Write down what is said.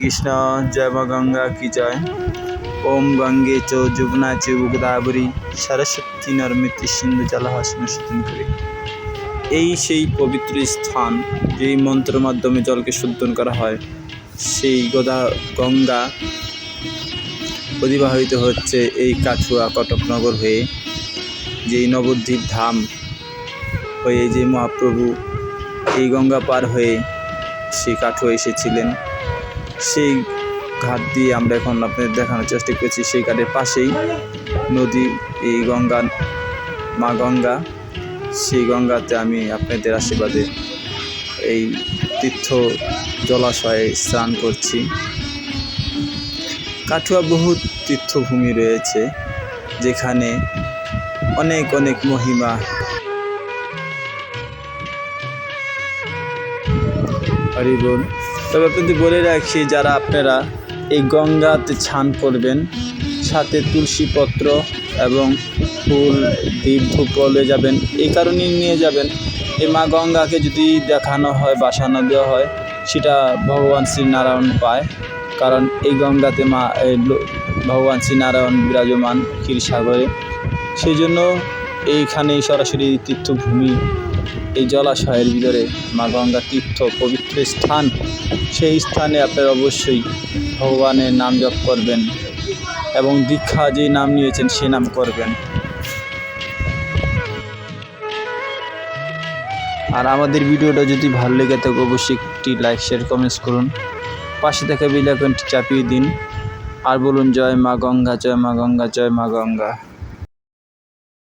কৃষ্ণ, জয় মা গঙ্গা কি জয়। ওম গঙ্গে চ যমুনা চ গোদাবরী সরস্বতী নর্মিতি সিন্ধু জলহাসন শোধন করে। এই সেই পবিত্র স্থান, যেই মন্ত্রের মাধ্যমে জলকে শুদ্ধন করা হয়, সেই গোদা গঙ্গা অতিবাহিত হচ্ছে এই কাঠুয়া কটকনগর হয়ে, যেই নবদ্বীপ ধাম হয়ে যে মহাপ্রভু এই গঙ্গা পার হয়ে সেই কাঠুয়া এসেছিলেন। সেই ঘাট দিয়ে আমরা এখন আপনাদের দেখানোর চেষ্টা করছি। সেই ঘাটের পাশেই নদী, এই গঙ্গা, মা গঙ্গা। সেই গঙ্গাতে আমি আপনাদের আশীর্বাদে এই তীর্থ জলাশয়ে স্নান করছি। কাঠুয়া বহু তীর্থভূমি রয়েছে, যেখানে অনেক অনেক মহিমা। হরি বল। তবে আপনাদের বলে রাখি, যারা আপনারা এই গঙ্গাতে স্নান করবেন সাথে তুলসী পত্র এবং ফুল দ্বীপ ধূপ বলে যাবেন, এই কারণেই নিয়ে যাবেন। এই মা গঙ্গাকে যদি দেখানো হয়, বাসানো দেওয়া হয়, সেটা ভগবান শ্রীনারায়ণ পায়। কারণ এই গঙ্গাতে মা ভগবান শ্রীনারায়ণ বিরাজমান ক্ষীরসাগরে। সেই জন্য এইখানে সরাসরি তীর্থভূমি এই জলাশয়ের ভিতরে মা গঙ্গা তীর্থ পবিত্র স্থান, সেই স্থানে আপনারা অবশ্যই ভগবানের নাম জপ করবেন এবং দীক্ষা যে নাম নিয়েছেন সে নাম করবেন। আর আমাদের ভিডিওটা যদি ভালো লেগে থাকে, অবশ্যই একটি লাইক শেয়ার কমেন্টস করুন। পাশে থাকা বেল চাপিয়ে দিন। আর বলুন, জয় মা গঙ্গা, জয় মা গঙ্গা, জয় মা গঙ্গা।